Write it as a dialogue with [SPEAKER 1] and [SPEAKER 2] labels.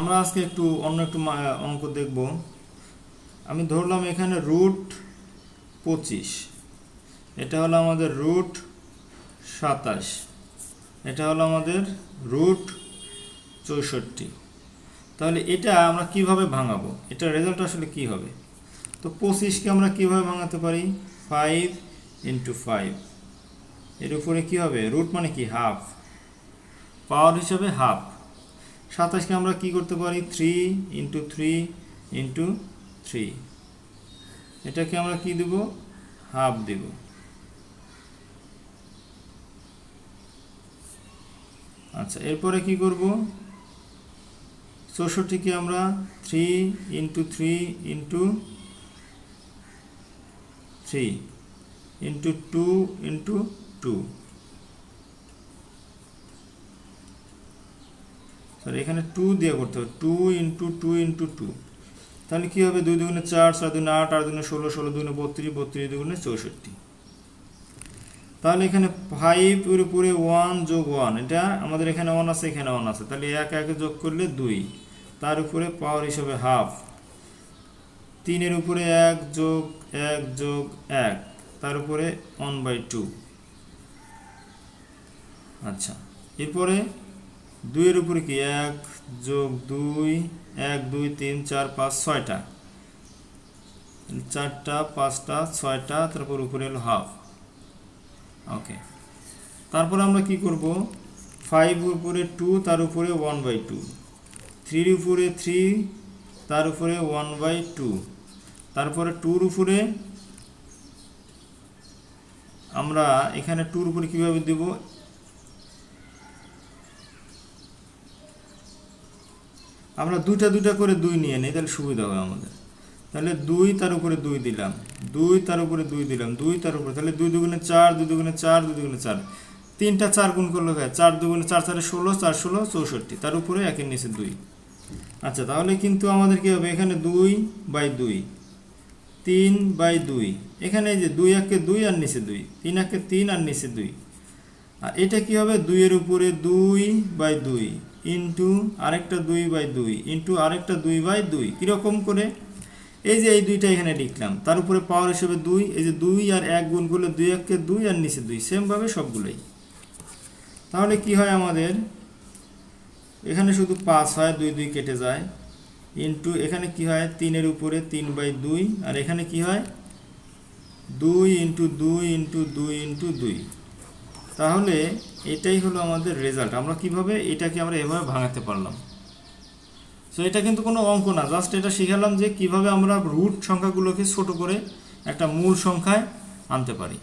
[SPEAKER 1] আমরা আজকে একটু অন্য একটু অঙ্ক দেখব। আমি ধরলাম এখানে রুট পঁচিশ। এটা হলো আমাদের রুট সাতাশ। এটা হলো আমাদের রুট চৌষট্টি। তাহলে এটা আমরা কীভাবে ভাঙাবো? এটা রেজাল্ট আসলে কি হবে? তো পঁচিশকে আমরা কীভাবে ভাঙাতে পারি? ফাইভ ইন্টু ফাইভ এর উপরে কী হবে? রুট মানে কি? হাফ পাওয়ার হিসাবে হাফ সাতাশকে আমরা কি করতে পারি? Three into three into three এটাকে আমরা কি দেব? হাফ দেব। আচ্ছা এরপরে কি করব? চৌষট্টিকে আমরা three into three into three into two into two sorry এখানে টু দিয়ে করতে হবে। Two into two into two তাহলে কী হবে? দুই দুগুণে চার চার দুগুণে আট আট দুগুণে ষোলো ষোলো দুগুণে বত্রিশ বত্রিশ দুগুণে চৌষট্টি। তাহলে এখানে ফাইভ এর উপরে ওয়ান যোগ ওয়ান এটা আমাদের এখানে ওয়ান আছে, এখানে ওয়ান আছে। তাহলে এক, একে যোগ করলে দুই। তার উপরে পাওয়ার হিসাবে হাফ তিনের উপরে এক যোগ এক যোগ এক। তার উপরে ওয়ান বাই টু আচ্ছা এরপরে দুইয়ের উপরে কি? এক যোগ দুই, এক, দুই, তিন, চার, পাঁচ, ছয়টা। চারটা, পাঁচটা, ছয়টা, তারপর উপরে হলো হাফ ওকে তারপরে আমরা কি করব? ফাইভ উপরে টু তার উপরে ওয়ান বাই টু থ্রির উপরে থ্রি তার উপরে ওয়ান বাই টু তারপরে টুর উপরে আমরা এখানে টুর উপরে কীভাবে দেব? আমরা দুইটা দুইটা করে দুই নিয়ে নিই, তাহলে সুবিধা হবে আমাদের। তাহলে দুই তার উপরে দুই দিলাম। দুই তার উপরে দুই দিলাম। দুই তার উপরে, তাহলে দুই দুগুণে চার, দুই দুগুণে চার, দুই দুগুণে চার। তিনটা চার গুণ করলে হয়, চার দুগুণে চার চারে ষোলো, চার ষোলো, চৌষট্টি। তার উপরে একের নিচে দুই। আচ্ছা তাহলে কিন্তু আমাদের কী হবে? এখানে দুই বাই দুই। তিন বাই দুই। এখানে এই যে দুই একে দুই আর নিচে দুই। তিন একে তিন আর নিচে দুই। আর এটা কি হবে? দুইয়ের উপরে দুই বাই দুই। ইন্টু আরেকটা দুই বাই দুই, ইন্টু আরেকটা দুই বাই দুই, কীরকম করে? এই যে এই দুইটা এখানে লিখলাম, তার উপরে পাওয়ার হিসেবে দুই, এই যে দুই আর এক গুণ করলে দুই এককে দুই আর নিচে দুই সেমভাবে সবগুলোই। তাহলে কি হয় আমাদের? এখানে শুধু পাঁচ হয়, দুই দুই কেটে যায়। ইন্টু এখানে কি হয়? তিনের উপরে তিন বাই দুই, আর এখানে কি হয়? দুই ইন্টু দুই ইন্টু দুই ইন্টু দুই। তাহলে এটাই হলো আমাদের রেজাল্ট আমরা কীভাবে এটাকে আমরা এভাবে ভাঙাতে পারলাম? সো এটা কিন্তু কোনো অঙ্ক না। জাস্ট এটা শিখালাম যে কীভাবে আমরা রুট সংখ্যাগুলোকে ছোট করে একটা মূল সংখ্যায় আনতে পারি।